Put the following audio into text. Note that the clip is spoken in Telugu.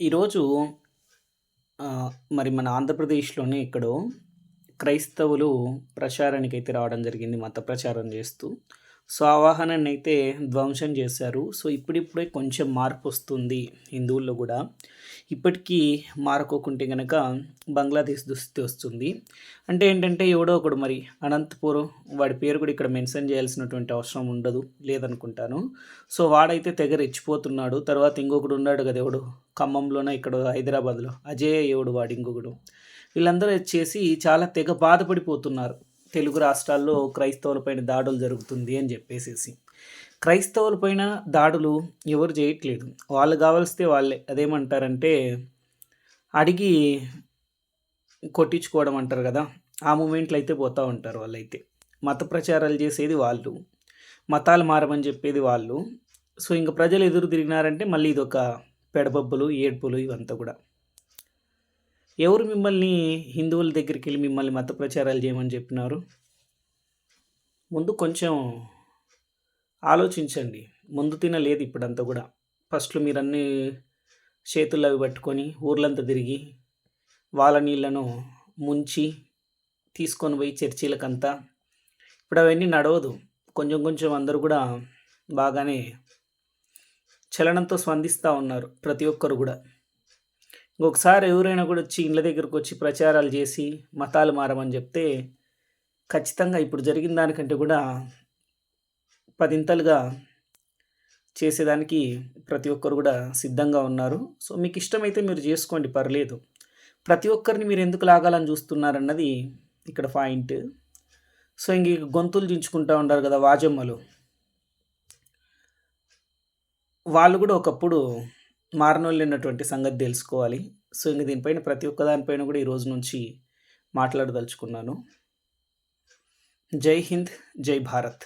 ఈరోజు మరి మన ఆంధ్రప్రదేశ్‌లోనే ఇక్కడ క్రైస్తవులు ప్రచారానికి అయితే రావడం జరిగింది. మత ప్రచారం చేస్తూ. సో, ఆ వాహనాన్నయితే ధ్వంసం చేశారు. సో, ఇప్పుడిప్పుడే కొంచెం మార్పు వస్తుంది హిందువుల్లో కూడా ఇప్పటికీ మారకోకుంటే కనుక బంగ్లాదేశ్ దుస్థితి వస్తుంది. అంటే ఏంటంటే ఎవడో ఒకడు మరి అనంతపూర్ వాడి పేరు కూడా ఇక్కడ మెన్షన్ చేయాల్సినటువంటి అవసరం ఉండదు. లేదనుకుంటాను. సో, వాడైతే తెగ రెచ్చిపోతున్నాడు. తర్వాత ఇంకొకడు ఉన్నాడు కదా ఎవడు ఖమ్మంలోనో ఇక్కడ హైదరాబాద్‌లో అజయ్ ఎవడు వాడు ఇంకొకడు. వీళ్ళందరూ వచ్చేసి చాలా తెగ బాధపడిపోతున్నారు. తెలుగు రాష్ట్రాల్లో క్రైస్తవులపైన దాడులు జరుగుతుంది అని చెప్పేసేసి క్రైస్తవుల పైన దాడులు ఎవరు చేయట్లేదు వాళ్ళు కావాల్స్తే వాళ్ళే. అదేమంటారంటే అడిగి కొట్టించుకోవడం అంటారు కదా ఆ మూమెంట్లు అయితే పోతూ ఉంటారు వాళ్ళైతే. మత ప్రచారాలు చేసేది వాళ్ళు. మతాలు మారమని చెప్పేది వాళ్ళు. సో, ఇంక ప్రజలు ఎదురు తిరిగినారంటే మళ్ళీ ఇదొక పెడబబ్బులు ఏడ్పులు ఇవంతా కూడా ఎవరు మిమ్మల్ని హిందువుల దగ్గరికి వెళ్ళి మిమ్మల్ని మత ప్రచారాలు చేయమని చెప్పినారు? ముందు కొంచెం ఆలోచించండి. ముందు తినలేదు ఇప్పుడంతా కూడా ఫస్ట్‌లో మీరన్నీ చేతుల్లో అవి పట్టుకొని ఊర్లంతా తిరిగి, వాళ్ళ నీళ్ళను ముంచి, తీసుకొని పోయి చర్చీలకంతా ఇప్పుడు అవన్నీ నడవదు. కొంచెం కొంచెం అందరూ కూడా బాగానే చలనంతో స్పందిస్తూ ఉన్నారు. ప్రతి ఒక్కరు కూడా ఒకసారి ఎవరైనా కూడా వచ్చి ఇండ్ల దగ్గరకొచ్చి ప్రచారాలు చేసి మతాలు మారమని చెప్తే ఖచ్చితంగా ఇప్పుడు జరిగిన దానికంటే కూడా పదింతలుగా చేసేదానికి ప్రతి ఒక్కరు కూడా సిద్ధంగా ఉన్నారు. సో, మీకు ఇష్టమైతే మీరు చేసుకోండి పర్లేదు. ప్రతి ఒక్కరిని మీరు ఎందుకు లాగాలని చూస్తున్నారన్నది ఇక్కడ పాయింట్. సో, ఇంక ఈ గొంతులు దించుకుంటూ ఉంటారు కదా వాజమ్మలు. వాళ్ళు కూడా ఒకప్పుడు మారనోళ్ళున్నటువంటి సంగతి తెలుసుకోవాలి సో, ఇంక దీనిపైన ప్రతి ఒక్క దానిపైన కూడా ఈ రోజు నుంచి మాట్లాడదలుచుకున్నాను. జై హింద్! జై భారత్!